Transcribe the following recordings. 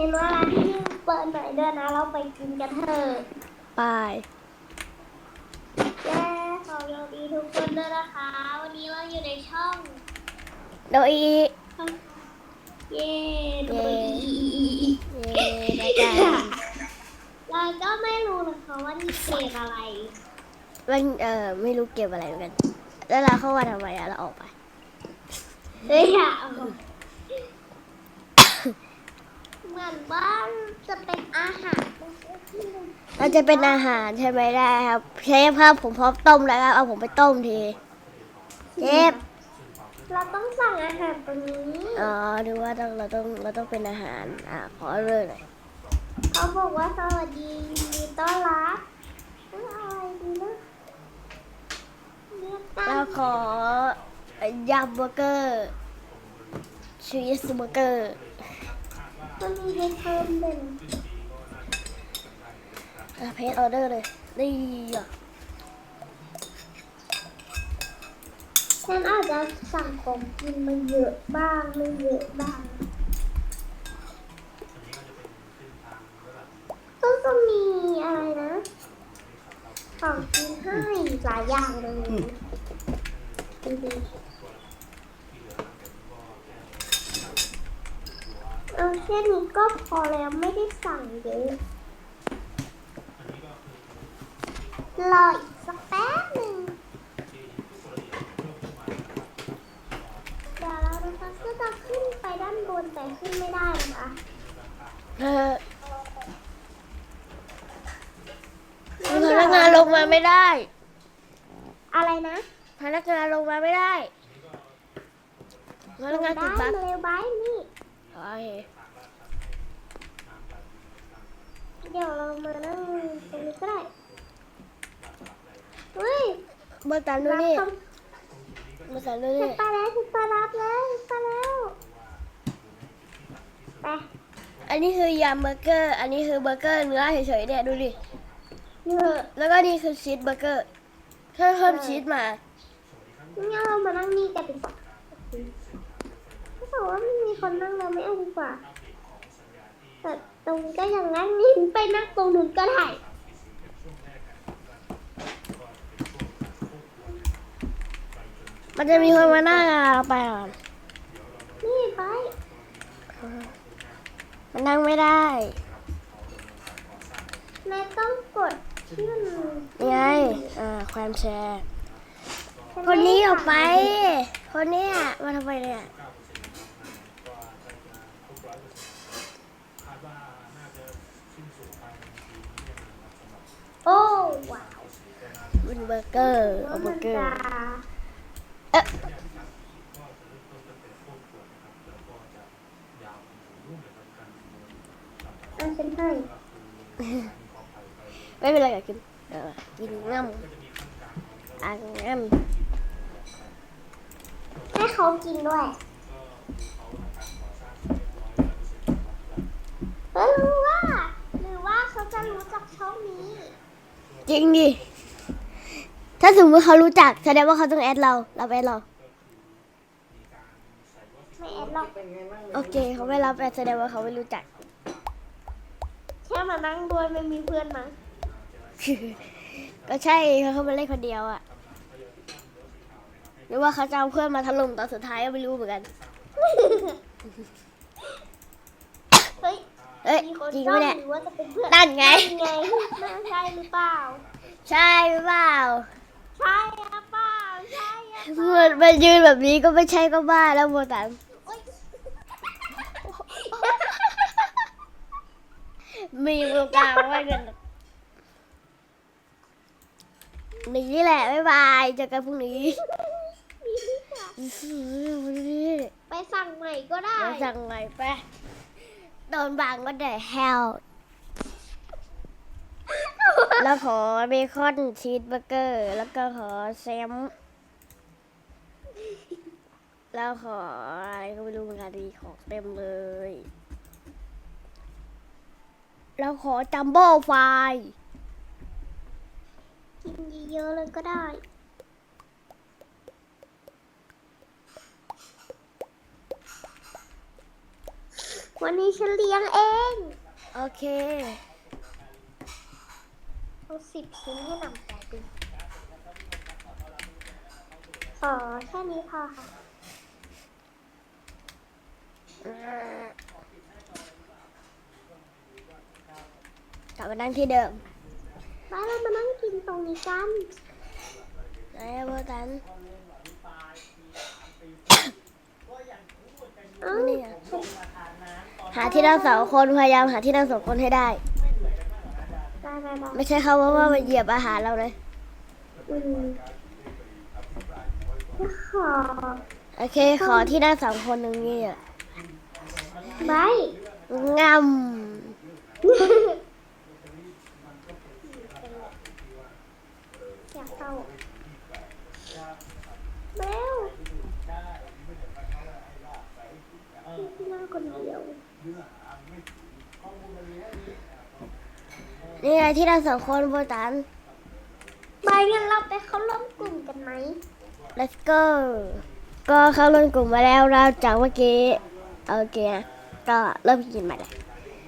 ห็นว่าร้านที่เปิดหน่อยเดินนะ เราไปกินกันเถอะไปแย่ขอสวัสดีทุกคนด้วยนะคะ วันนี้เราอยู่ในช่องโดยอีเย่ดูเย่อีเย่รายการเราก็ไม่รู้นะคะว่านี่เกมอะไรมันเออไม่รู้เก็บอะไรเหมือนกัน แล้วเราเข้ามาทำไมอะเราออกไป เฮ้ยอะ เหมือนว่าจะเป็นอาหารเราจะเป็นอาหารใช่ไหมได้ครับเชฟครับผมพร้อมต้มแล้วครับเอาผมไปต้มทีเชฟเราต้องสั่งอาหารตรงนี้อ๋อดูว่าต้องเราต้องเราต้องเป็นอาหารอะขอเริ่มหน่อยเขาบอกว่าสวัสดียินดีต้อนรับเอ้ยเอาอะไรดีนะเลือกตั้เรางขอยำเบอร์เกอร์ชีสเบอร์เกอร์ มันมีให้เพิ่มเป็นเพจออเดอร์เลยนี่อะฉันอาจจะสั่งของกินมาเยอะบ้างไม่เยอะบ้าง ก็จะมีอะไรนะ ของกินให้หลายอย่างเลยดูดิเอาแค่นี้ก็พอแล้วไม่ได้สั่งเยอะรออีกสักแป๊บหนึ่งเดี๋ยวเรานะคะก็จะขึ้นไปด้านบนแต่ขึ้นไม่ได้นะคะเออพนักงานลงมาไม่ได้ อะไรนะ พนักงานลงมาไม่ได้พนักงานได้ติดบั๊กมาเร็วไบร์ทนี่โอเค เดี๋ยวเรามานั่งตรงนี้ก็ได้เฮ้ยเบอร์ตันดูรับนี่คเบอร์ตันดูำนี่ฉันไปแล้วฉันไปรับแล้วฉันไปแล้วไปอันนี้คือยำเบอร์เกอร์ อันนี้คือเบอร์เกอร์เนื้อเฉยๆเนี่ยดูดิ เยอะแล้วก็นี่คือชีสเบอร์เกอร์เพิ่มเพิ่มชีสมางั้นเรามานั่งนี่กันดีกว่าถ้าบอกว่าไม่มีคนนั่งเราไม่เอาดีกว่าแต่ต รงนี้ก็ยังนั่งนี่ไปนั่งตรงนู้นก็ได้มันจะมีคนมาหน้างานเราไปก่อนนี่ไป มันนั่งไม่ได้นายต้องกดที่มันนี่ไงอ่าความแชร์ฉัคนนี้ออกไปม่คนเนี้ยมาทำไมเนี่ย โอ้ว้าวเป็นเบอร์เกอร์เอาเบอร์เกอร์เอ๊ะอะฉันให้ไม่เป็นไรอยากกินเออกินง่ำอะง่ให้เขากินด้วยเออรู้ว่า หรือว่าเขาจะรู้จักช่องนี้ำ จริงดิ ถ้าสมมติเขารู้จักแสดงว่าเขาต้องแอดเรา เราไปแอดเรา ไม่แอดหรอกโอเค เขาไม่รับแอดแสดงว่าเขาไม่รู้จัก แค่มานั่งด้วยไม่มีเพื่อนมาก็ใช่เขาเขามาเล่นคนเดียวอะหรือว่าเขาจะเอาเพื่อนมาถล่มตอนสุดท้ายก็ไม่รู้เหมือนกัน เฮ้ยเอ้ยมีคนจริงจ้อปะงเนี่ย หรือว่าจะเป็นเพื่อนนั่นไงไงน่า ใช่หรือเปล่า ใช่หรือเปล่าใช่หรือเปล่าใช่หรือเปล่ามันมันยืนแบบนี้ก็ไม่ใช่ก็บ้าแล้วโมตันโอ๊ยมีตรงกลางไว้กันนี่แหละบ๊ายบายเจอกันพรุ่งนี้ไปสั่งใหม่ก็ได้เดี๋ยวสั่งใหม่ไปโดนบังก็ได้ hell แล้วขอเบคอนชีสเบอร์เกอร์ แล้วก็ขอแซม แล้วขออะไรก็ไม่รู้เหมือนกันดีของเต็มเลย แล้วขอจัมโบ้ไฟล์กินเยอะๆเลยก็ได้วันนี้ฉันเลี้ยงเอง โอเค เอาสิบชิ้นให้นำใจดูขอแค่นี้พอค่ะกลับมานั่งที่เดิมมาเรามานั่งกินตรงนี้กันไหนอะโบตันเอ้านี่อะหาที่นั่งสองคนพยายามหาที่นั่งสองคนให้ได้ ได้ได้ได้ไม่ใช่เขาว่าว่ามันเหยียบอาหารเราเลยอืมขอโอเค ขอที่นั่งสองคนตรงนี้อะไว้งำ อยากเข้าเร็วพี่นั่งคนเดียว นี่ไงที่นั่งสองคนโบตันไปงั้นเราไปเข้าร่วมกลุ่มกันไหม let's go ก็เข้าร่วมกลุ่มมาแล้วเราจากเมื่อกี้โอเคนะก็เริ่มกินมาแล้ว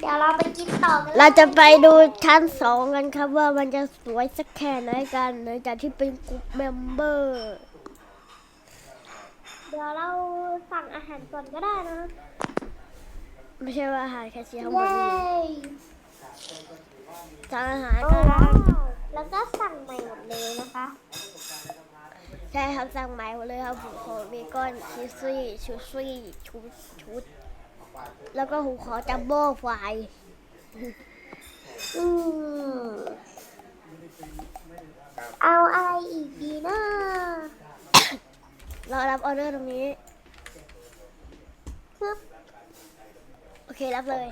เดี๋ยวเราไปกินต่อกันลยเราจะไปดูชั้นสองกันครับว่ามันจะสวยสักแค่ไหนกันหลังจากที่เป็นกลุ่มเมมเบอร์เดี๋ยวเราสั่งอาหารก่อนก็ได้นะ ไม่ใช่ว่าอาหารแค่ชิ้นข้างบเย้นนี่ สั่งอาหารโอ้ก็ว้าวแล้วก็สั่งใหม่หมดเลยนะคะ ใช่ครับสั่งใหม่หมดเลยครับผมขอเบคอนชีสซี่ชูซี่ชุดชุด แล้วก็ผมขอจัมโบ้ไฟรายอืมเอาอะไรอีกดีนะรอรับออเดอร์ตรงนี้คือโอ เค รับเลย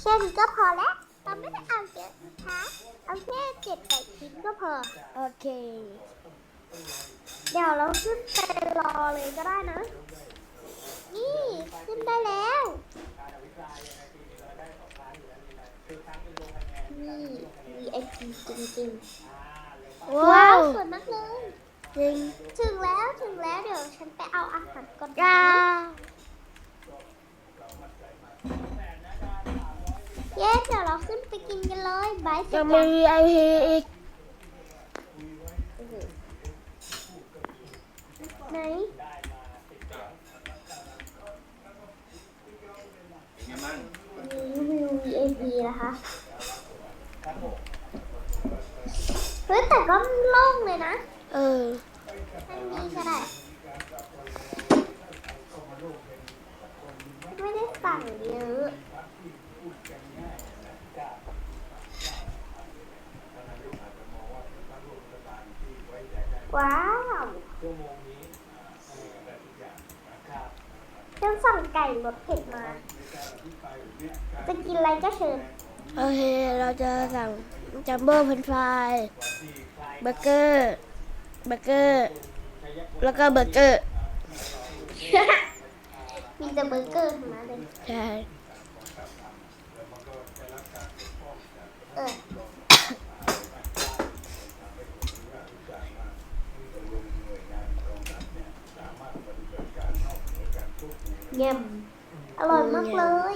แค่นี้ก็พอแล้วเราไม่ได้เอาเยอะนะคะเอาแค่เจ็ดแปดชิ้นก็พอ โอเค เดี๋ยวเราขึ้นไปรอเลยก็ได้นะ นี่ขึ้นได้แล้วนี่ VIP จริงๆว้าว้าววสวยมากเลย จริง ถึงแล้วถึงแล้วเดี๋ยวฉันไปเอาอาหารก่อนจ้านะ เย้เดี๋ยวเราขึ้นไปกินกันเลยบายเสร็ยัจงยัมีง VIP อีก ไหนรีวิว VIP นะคะเฮ้ยแต่ก็โล่งเลยนะเอออันนี้ก็ได้ไม่ได้สั่งเยอะ ว้าวฉันสั่งไก่รสเผ็ดมา จะกินอะไรก็เชิญโอเค เราจะสั่งจัมโบ้เฟรนช์ฟรายเบอร์เกอร์เบอร์เกอร์ แล้วก็เบอร์เกอร์ มีแต่เบอร์เกอร์ทั้งนั้นเลย ใช่ เออ เยี่ยมอร่อยมากเลย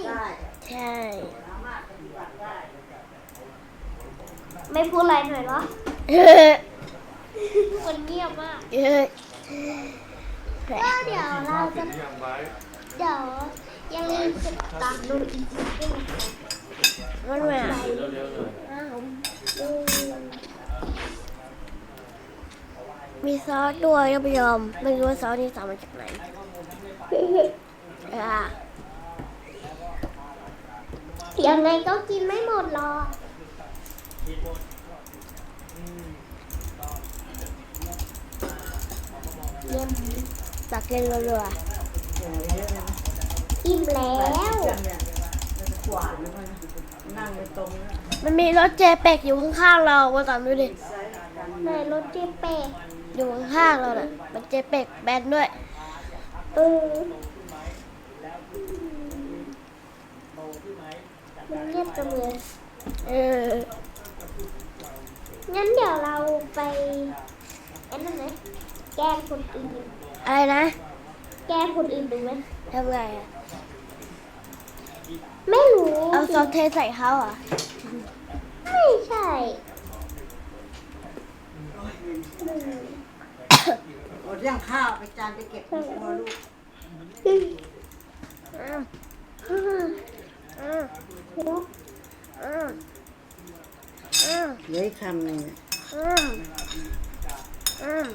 ใช่ ไม่พูดอะไรหน่อยเหรอเฮ้ยมันเงียบมากเฮ้ยก็เดี๋ยวเราจะเดี๋ยวอย่าลืมกดติดตามดูอีกด้วยนะคะมันแหวะอ้าวมีซอสด้วยท่านผู้ชมไม่รู้ว่าซอสนี้สั่งมาจากไหนอะ ยังไงก็กินไม่หมดหรอก เยี่ยมตักเกินเรืออิ่มแล้ว ขวานหรือมันนั่งในตรงนี้ๆมันมีรถเจเป็กอยู่ข้างๆเราว่าตามดูดิในรถเจเปกอยู่ข้างๆเราน่ะมันเจเป็กแบนด้วย เออ มันเงียบจังเลยเออ งั้นเดี๋ยวเราไปไอ้นั่นไหมแกล้งคนอื่น อะไรนะ แกล้งคนอื่นดูไหมทำไงอะเอาซอสเทใส่เขาเหรอะ ไม่ใช่หนึ่งหมดเรื่องข้าวไปจานไปเก็บที่ครัวลูก อืมห้าอืมหกอืมอืม เหลืออีกคำหนึ่งอืมอืม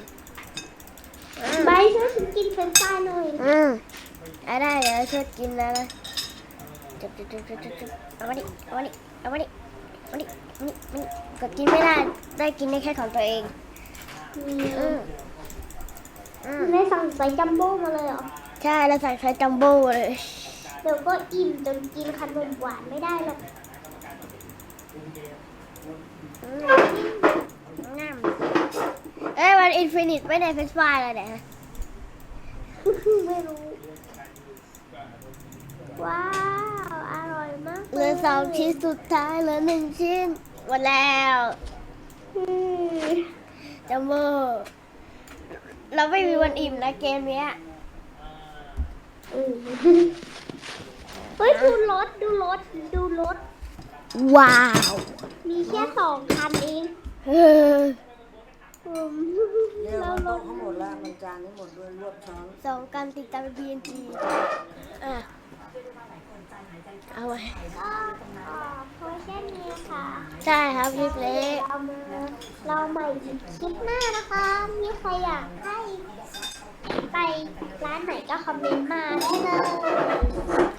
อืมใบช่วยฉันกินเฟรนช์ฟรายหน่อยอืมเอาได้เดี๋ยวช่วยกินแล้วนะจุบจุบจุบจุบจุบจุบเอามาดิเอามาดิเอามาดิเอามาดิเอามาดิเอามาดิก็กินไม่ได้ได้กินได้แค่ของตัวเองมีอืมอืมได้สั่งใส่จัมโบ้มาเลยเหรอใช่แล้วใส่ไข่จัมโบ้เลย เดี๋ยวก็อิ่มจนกินขนมหวานไม่ได้หรอกอืมงามเอ้ยมันอินฟินิตไม่ได้เฟสไฟล์เลยเนี่ยฮะไม่รู้ ว้าว อร่อยมากเหลือสองชิ้นสุดท้ายเหลือหนึ่งชิ้นหมดแล้วอืมจัมโบ้เราไม่มีวันอิ่มนะเกมเนี้ยอืม เฮ้ยดูรถดูรถดูรถ ว้าว มีแค่สองคันเองเอออืมเรียกแล้วว่ารโต๊ะถเขาหมดแล้วมันจานนี้หมดด้วยรวบช้อนสองการติดตาม BNG อะเอาไว้ ก็อ่าพอแค่นี้ค่ะใช่ครับคลิปเล็ก เรามาเราใหม่อีกคลิปหน้านะคะ มีใครอยากให้ ไปร้านไหนก็คอมเมนต์มาได้เลย